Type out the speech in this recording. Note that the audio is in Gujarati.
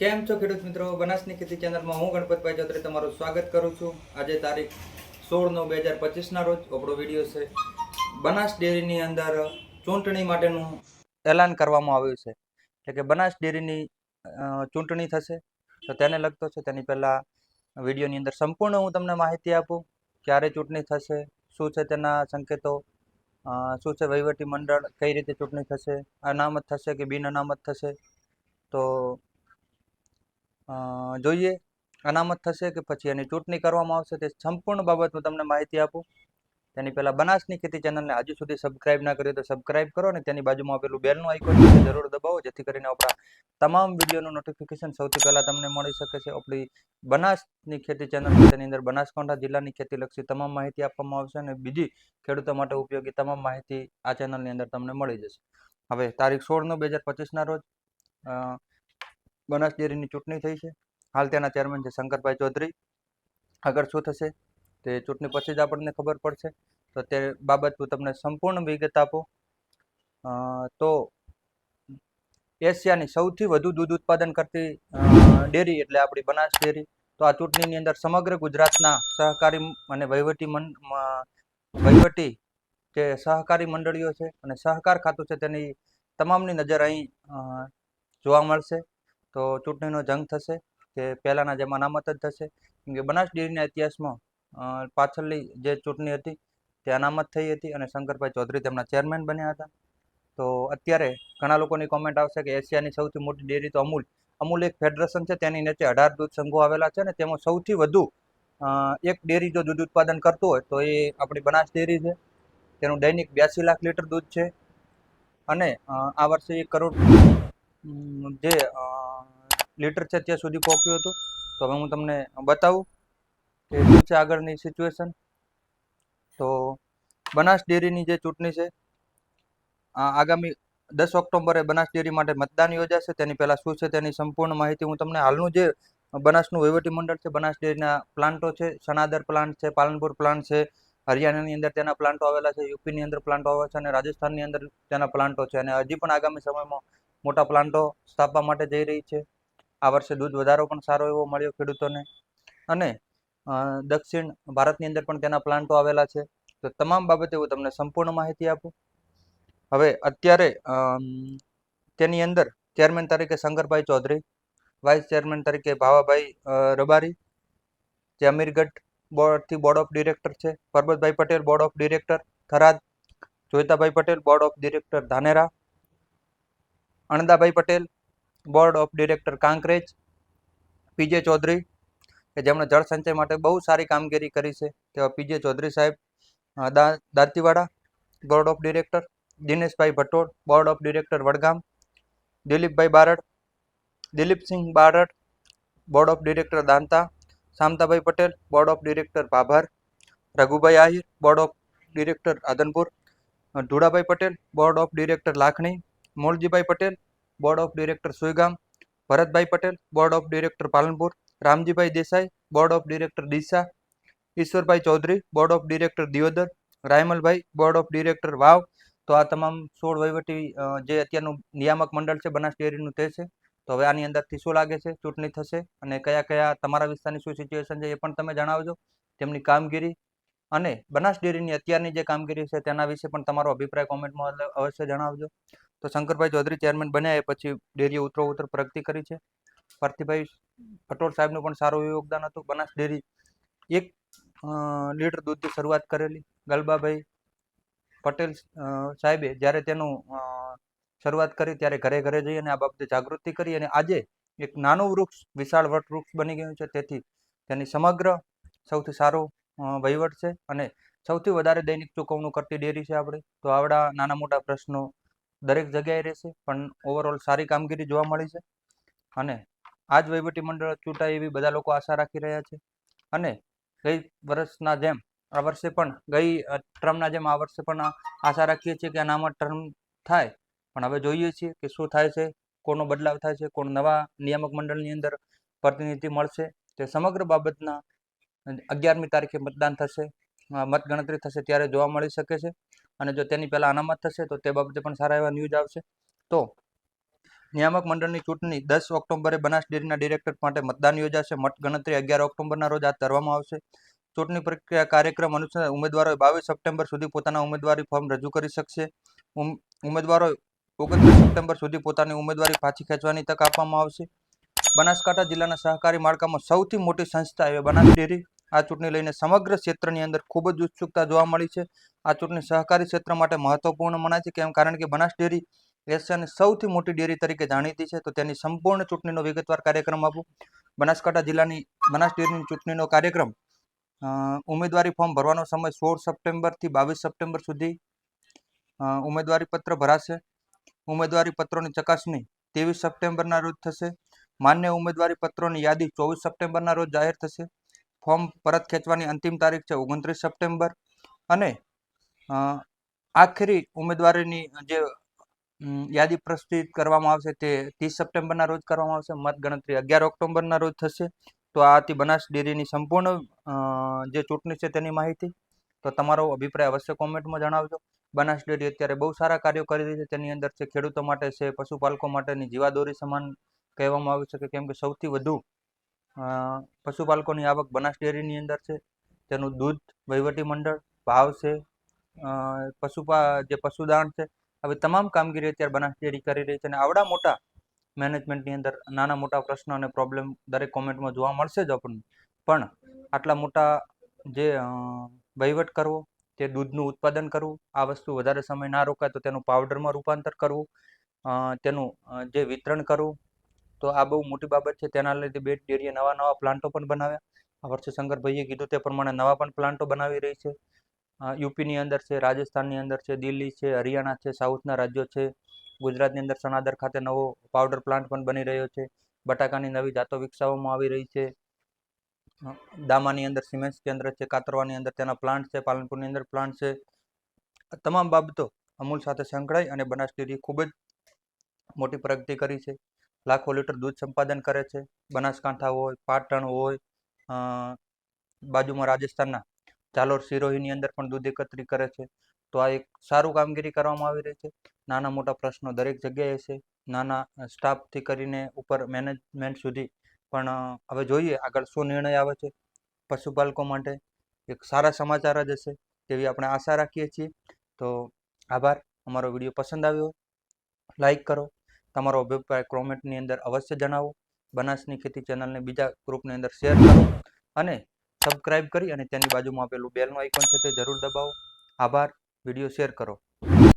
કેમ છો ખેડૂત મિત્રો? બનાસની ખેતી ચેનલમાં હું ગણપતભાઈ ચૌધરી તમારું સ્વાગત કરું છું. આજે તારીખ સોળ નવ બે હજાર પચીસના રોજ આપણો વીડિયો છે. બનાસ ડેરીની અંદર ચૂંટણી માટેનું એલાન કરવામાં આવ્યું છે. એટલે કે બનાસ ડેરીની ચૂંટણી થશે, તો તેને લગતો છે. તેની પહેલાં વિડીયોની અંદર સંપૂર્ણ હું તમને માહિતી આપું, ક્યારે ચૂંટણી થશે, શું છે તેના સંકેતો શું છે વહીવટી મંડળ, કઈ રીતે ચૂંટણી થશે, અનામત થશે કે બિન અનામત થશે, તો જોઈએ અનામત થશે કે પછી એની ચૂંટણી કરવામાં આવશે તે સંપૂર્ણ બાબત હું તમને માહિતી આપું. તેની પહેલાં બનાસની ખેતી ચેનલને હજુ સુધી સબસ્ક્રાઇબ ના કરી તો સબસ્ક્રાઇબ કરો અને તેની બાજુમાં આપેલું બેલનું આઇકોન છે જરૂર દબાવો, જેથી કરીને આપણા તમામ વિડીયોનું નોટિફિકેશન સૌથી પહેલાં તમને મળી શકે છે. આપણી બનાસની ખેતી ચેનલ તેની અંદર બનાસકાંઠા જિલ્લાની ખેતીલક્ષી તમામ માહિતી આપવામાં આવશે અને બીજી ખેડૂતો માટે ઉપયોગી તમામ માહિતી આ ચેનલની અંદર તમને મળી જશે. હવે તારીખ સોળ નવ બે હજાર પચીસના રોજ બનાસ ડેરીની ચૂંટણી થઈ છે. હાલ તેના ચેરમેન છે શંકરભાઈ ચૌધરી. આગળ શું થશે તે ચૂંટણી પછી જ આપણને ખબર પડશે. તો તે બાબત હું તમને સંપૂર્ણ વિગત આપું. તો એશિયાની સૌથી વધુ દૂધ ઉત્પાદન કરતી ડેરી એટલે આપણી બનાસ ડેરી. તો આ ચૂંટણીની અંદર સમગ્ર ગુજરાતના સહકારી અને વહીવટી વહીવટી જે સહકારી મંડળીઓ છે અને સહકાર ખાતું છે તેની તમામની નજર અહીં જોવા મળશે. તો ચૂંટણીનો જંગ થશે, કે પહેલાંના જેમ અનામત જ થશે. કેમ કે બનાસ ડેરીના ઇતિહાસમાં પાછળની જે ચૂંટણી હતી તે અનામત થઈ હતી અને શંકરભાઈ ચૌધરી તેમના ચેરમેન બન્યા હતા. તો અત્યારે ઘણા લોકોની કોમેન્ટ આવશે કે એશિયાની સૌથી મોટી ડેરી તો અમૂલ. અમૂલ એક ફેડરેશન છે, તેની નીચે અઢાર દૂધ સંઘો આવેલા છે અને તેમાં સૌથી વધુ એક ડેરી જો દૂધ ઉત્પાદન કરતું હોય, તો એ આપણી બનાસ ડેરી છે. તેનું દૈનિક બ્યાસી લાખ લીટર દૂધ છે. અને આ વર્ષે એક કરોડ જે લીટર છે ત્યાં સુધી પહોંચ્યું હતું. તો હવે હું તમને બતાવું કે શું છે આગળની સિચ્યુએશન તો બનાસ ડેરીની જે ચૂંટણી છે આગામી દસ ઓક્ટોબરે બનાસ ડેરી માટે મતદાન યોજાશે. તેની પહેલાં શું છે તેની સંપૂર્ણ માહિતી હું તમને હાલનું જે બનાસનું વહીવટી મંડળ છે, બનાસ ડેરીના પ્લાન્ટો છે, સનાદર પ્લાન્ટ છે, પાલનપુર પ્લાન્ટ છે, હરિયાણાની અંદર તેના પ્લાન્ટો આવેલા છે, યુપીની અંદર પ્લાન્ટો આવેલા છે અને રાજસ્થાનની અંદર તેના પ્લાન્ટો છે. અને હજી પણ આગામી સમયમાં મોટા પ્લાન્ટો સ્થાપવા માટે જઈ રહી છે. આ વર્ષે દૂધ વધારો પણ સારો એવો મળ્યો ખેડૂતોને. અને દક્ષિણ ભારતની અંદર પણ તેના પ્લાન્ટો આવેલા છે. તો તમામ બાબતે હું તમને સંપૂર્ણ માહિતી આપું. હવે અત્યારે તેની અંદર ચેરમેન તરીકે શંકરભાઈ ચૌધરી, વાઇસ ચેરમેન તરીકે ભાવાભાઈ રબારી, જે અમીરગઢ બોર્ડથી બોર્ડ ઓફ ડિરેક્ટર છે, Parbatbhai Patel board of director, Tharad, Joitabhai Patel board of director, Dhanera, Andabhai Patel board of director Kankrej PJ Chaudhary કે જેમણે જળ સંચય માટે બહુ સારી કામગીરી કરી છે. તેવા પીજે ચૌધરી સાહેબ Dantiwada board of director Dineshbhai Bhattod board of director Vadgam, Dilipbhai Barad, Dilipsinh Barad board of director Danta Shamtabhai Patel board of director Bhabhar Raghubhai Ahir board of director Adanpur Dhudabhai Patel board of director Lakhani, Moljibhai Patel board of director Suigam Bharatbhai Patel board of director Palanpur Ramjibhai Desai board of director Deesa Ishwarbhai Chaudhary board of director Diyodar Raymalbhai board of director Vav તો આ તમામ સોળ વહીવટી જે અત્યારનું નિયામક મંડળ છે, બનાસ ડેરીનું તે છે. તો હવે આની અંદરથી શું લાગે છે? ચૂંટણી થશે અને કયા કયા તમારા વિસ્તારની શું સિચ્યુએશન છે એ પણ તમે જણાવજો. તેમની કામગીરી અને બનાસ ડેરીની અત્યારની જે કામગીરી છે તેના વિશે પણ તમારો અભિપ્રાય કોમેન્ટમાં અવશ્ય જણાવજો. તો શંકરભાઈ ચૌધરી ચેરમેન બન્યા એ પછી ડેરીએ ઉતરો ઉતર પ્રગતિ કરી છે. પાર્થિભાઈ પટોળ સાહેબનું પણ સારું યોગદાન હતું. બનાસ ડેરી એક લીટર દૂધથી શરૂઆત કરેલી. ગલબાભાઈ પટેલ સાહેબે જ્યારે તેનું શરૂઆત કરી ત્યારે ઘરે ઘરે જઈ અને આ બાબતે જાગૃતિ કરી અને આજે એક નાનું વૃક્ષ, વિશાળ વટ વૃક્ષ બની ગયું છે. તેથી તેની સમગ્ર સૌથી સારો વહીવટ છે અને સૌથી વધારે દૈનિક ચૂકવણું કરતી ડેરી છે આપણી. તો આવડા નાના મોટા પ્રશ્નો દરેક જગ્યાએ રહેશે, પણ ઓવરઓલ સારી કામગીરી જોવા મળી છે. અને આ જ વહીવટી મંડળ ચૂંટાય એવી બધા લોકો આશા રાખી રહ્યા છે. અને ગઈ વર્ષના જેમ આ વર્ષે પણ ગઈ ટર્મના જેમ આ વર્ષે પણ આશા રાખીએ છીએ કે આનામાં ટર્મ થાય. પણ હવે જોઈએ છીએ કે શું થાય છે, કોનો બદલાવ થાય છે, કોણ નવા નિયામક મંડળની અંદર પ્રતિનિધિ મળશે. તે સમગ્ર બાબતના અગિયારમી તારીખે મતદાન થશે મતગણતરી થશે ત્યારે જોવા મળી શકે છે. અને જો તેની પહેલાં અનામત થશે, તો તે બાબતે પણ સારા એવા ન્યૂઝ આવશે. તો, નિયામક મંડળની ચૂંટણી દસ ઓક્ટોબરે બનાસ ડેરીના ડિરેક્ટર માટે મતદાન યોજાશે. મત ગણતરી અગિયાર ઓક્ટોબરના રોજ હાથ ધરવામાં આવશે. ચૂંટણી પ્રક્રિયા કાર્યક્રમ અનુસાર ઉમેદવારોએ બાવીસ સપ્ટેમ્બર સુધી પોતાના ઉમેદવારી ફોર્મ રજૂ કરી શકશે. ઉમ- ઉમેદવારો ઓગણત્રીસ સપ્ટેમ્બર સુધી પોતાની ઉમેદવારી પાછી ખેંચવાની તક આપવામાં આવશે. બનાસકાંઠા જિલ્લાના સહકારી માળખામાં સૌથી મોટી સંસ્થા એ બનાસ ડેરી આ ચૂંટણી લઈને સમગ્ર ક્ષેત્રની અંદર ખૂબ જ ઉત્સુકતા જોવા મળી છે. આ ચૂંટણી સહકારી ક્ષેત્ર માટે મહત્વપૂર્ણ મનાય છે, કેમ કારણ કે બનાસ ડેરી એશિયાની સૌથી મોટી ડેરી તરીકે જાણીતી છે, તો તેની સંપૂર્ણ ચૂંટણીનો વિગતવાર કાર્યક્રમ આપો. બનાસકાંઠા જિલ્લાની બનાસ ડેરીની ચૂંટણીનો કાર્યક્રમ ઉમેદવારી ફોર્મ ભરવાનો સમય સોળ સપ્ટેમ્બરથી બાવીસ સપ્ટેમ્બર સુધી ઉમેદવારી પત્ર ભરાશે. ઉમેદવારી પત્રોની ચકાસણી ત્રેવીસ સપ્ટેમ્બરના રોજ થશે. માન્ય ઉમેદવારી પત્રોની યાદી ચોવીસ સપ્ટેમ્બરના રોજ જાહેર થશે. ફોર્મ પરત ખેંચવાની અંતિમ તારીખ છે ઓગણત્રીસ સપ્ટેમ્બર. અને આખરી ઉમેદવારીની જે યાદી પ્રસ્તુત કરવામાં આવશે તે ત્રીસ સપ્ટેમ્બરના રોજ કરવામાં આવશે મત ગણતરી અગિયાર ઓક્ટોબરના રોજ થશે. તો આ હતી બનાસ ડેરીની સંપૂર્ણ જે ચૂંટણી છે તેની માહિતી. તો તમારો અભિપ્રાય અવશ્ય કોમેન્ટમાં જણાવજો. બનાસ ડેરી અત્યારે બહુ સારા કાર્યો કરી રહી છે. તેની અંદર છે ખેડૂતો માટે છે, પશુપાલકો માટેની જીવાદોરી સમાન કહેવામાં આવી શકે કેમ કે સૌથી વધુ પશુપાલકોની આવક બનાસ ડેરીની અંદર છે, તેનું દૂધ વહીવટી મંડળ, ભાવ છે પશુપા, જે પશુદાણ છે આવી તમામ કામગીરી અત્યારે બનાસ ડેરી કરી રહી છે અને આવડા મોટા મેનેજમેન્ટની અંદર નાના મોટા પ્રશ્નો અને પ્રોબ્લેમ દરેક કોમેન્ટમાં જોવા મળશે જ આપણને. પણ આટલા મોટા જે વહીવટ કરવો, તે દૂધનું ઉત્પાદન કરવું, આ વસ્તુ વધારે સમય ના રોકાય તો તેનું પાવડરમાં રૂપાંતર કરવું તેનું જે વિતરણ કરવું તો આ બહુ મોટી બાબત છે. તેના લીધે બેટ ડેરીએ નવા નવા પ્લાન્ટો પણ બનાવ્યા. આ વર્ષે શંકરભાઈએ કીધું તે પ્રમાણે નવા પણ પ્લાન્ટો બનાવી રહી છે. યુપીની અંદર છે, રાજસ્થાનની અંદર છે, દિલ્હી છે, હરિયાણા છે, સાઉથના રાજ્યો છે. ગુજરાતની અંદર સણાદર ખાતે નવો પાવડર પ્લાન્ટ પણ બની રહ્યો છે. બટાકાની નવી જાતો વિકસાવવામાં આવી રહી છે. દામાની અંદર સિમેન્ટ કેન્દ્ર છે, કાતરવાની અંદર તેના પ્લાન્ટ છે, પાલનપુરની અંદર પ્લાન્ટ છે. તમામ બાબતો અમૂલ સાથે સંકળાઈ અને બનાસ ડેરીએ ખૂબ જ મોટી પ્રગતિ કરી છે. લાખો લીટર દૂધ સંપાદન કરે છે. બનાસકાંઠા હોય, પાટણ હોય બાજુમાં રાજસ્થાનના ચાલોર સિરોહીની અંદર પણ દૂધ એકત્રિત કરે છે. તો આ એક સારું કામગીરી કરવામાં આવી રહી છે. નાના મોટા પ્રશ્નો દરેક જગ્યાએ છે. નાના સ્ટાફથી કરીને ઉપર મેનેજમેન્ટ સુધી પણ હવે જોઈએ આગળ શું નિર્ણય આવે છે. પશુપાલકો માટે એક સારા સમાચાર જ હશે તેવી આપણે આશા રાખીએ છીએ. તો આભાર. અમારો વીડિયો પસંદ આવ્યો લાઈક કરો. તમારો અભિપ્રાય કોમેન્ટની અંદર અવશ્ય જણાવો. બનાસની ખેતી ચેનલને બીજા ગ્રુપની અંદર શેર કરો અને સબસ્ક્રાઈબ કરી અને તેની બાજુમાં આપેલું બેલનું આઇકોન છે તે જરૂર દબાવો. આભાર. વીડિયો શેર કરો.